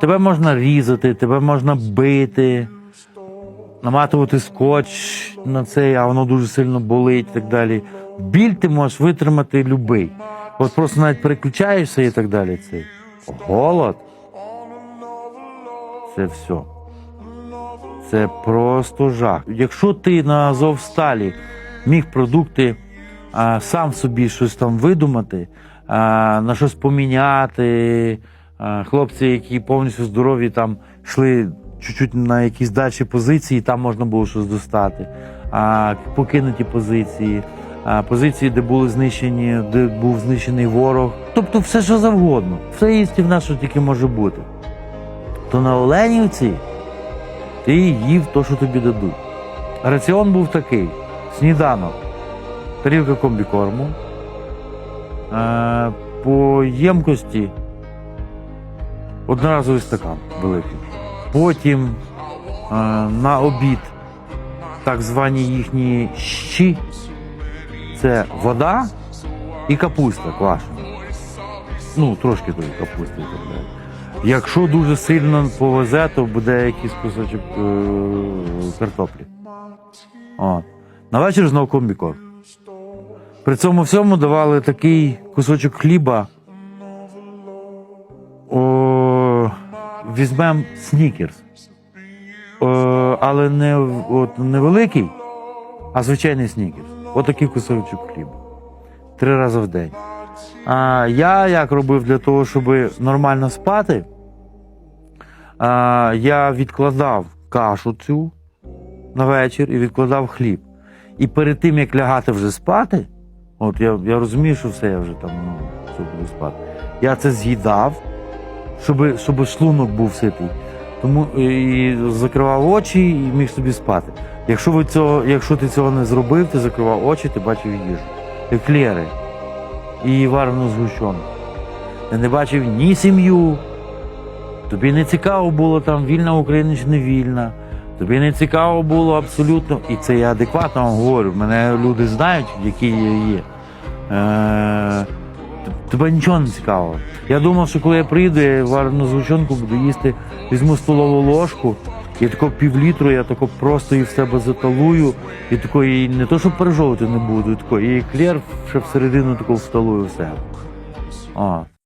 Тебе можна різати, тебе можна бити, наматувати скотч на цей, а воно дуже сильно болить і так далі. Біль ти можеш витримати любий. От просто навіть переключаєшся і так далі. Цей. Голод. Це все. Це просто жах. Якщо ти на Азовсталі міг продукти а, сам собі щось там видумати, а, на щось поміняти, хлопці, які повністю здорові, там йшли чуть-чуть на якісь дальші позиції, там можна було щось достати, а, покинуті позиції, а, позиції, де були знищені, де був знищений ворог. Тобто все, що завгодно. Все істина, що тільки може бути. То на Оленівці ти їв то, що тобі дадуть. Раціон був такий: сніданок, тарілка комбікорму, по ємкості одноразовий стакан великий. Потім е, на обід так звані їхні щі це вода і капуста квашена. Ну, трошки тої капусти і так далі. Якщо дуже сильно повезе, то буде якийсь кусочок е- картоплі. От. На вечір знову комбікор. При цьому всьому давали такий кусочок хліба. О, візьмемо снікерс. О, але не, от, не великий, а звичайний снікерс. Отакий кусочок хліба. Три рази в день. А я як робив для того, щоб нормально спати, а, я відкладав кашу цю на вечір і відкладав хліб. І перед тим, як лягати вже спати, от я, я розумію, що все, я вже там ну, все буду спати. Я це з'їдав, щоб, щоб шлунок був ситий. Тому і закривав очі і міг собі спати. Якщо, ви цього, якщо ти цього не зробив, ти закривав очі, ти бачив їжу. Еклери і варену згущенку. Ти не бачив ні сім'ю. Тобі не цікаво було там вільна Україна чи не вільна. Тобі не цікаво було абсолютно, і це я адекватно вам говорю. Мене люди знають, які я є. Е, тебе нічого не цікаво. Я думав, що коли я приїду, я варену згущенку буду їсти, візьму столову ложку, і тако півлітру я тако просто її в себе заталую, і тако її не то, що пережовувати не буду, і тако, і клер ще всередину тако всталую в себе. О.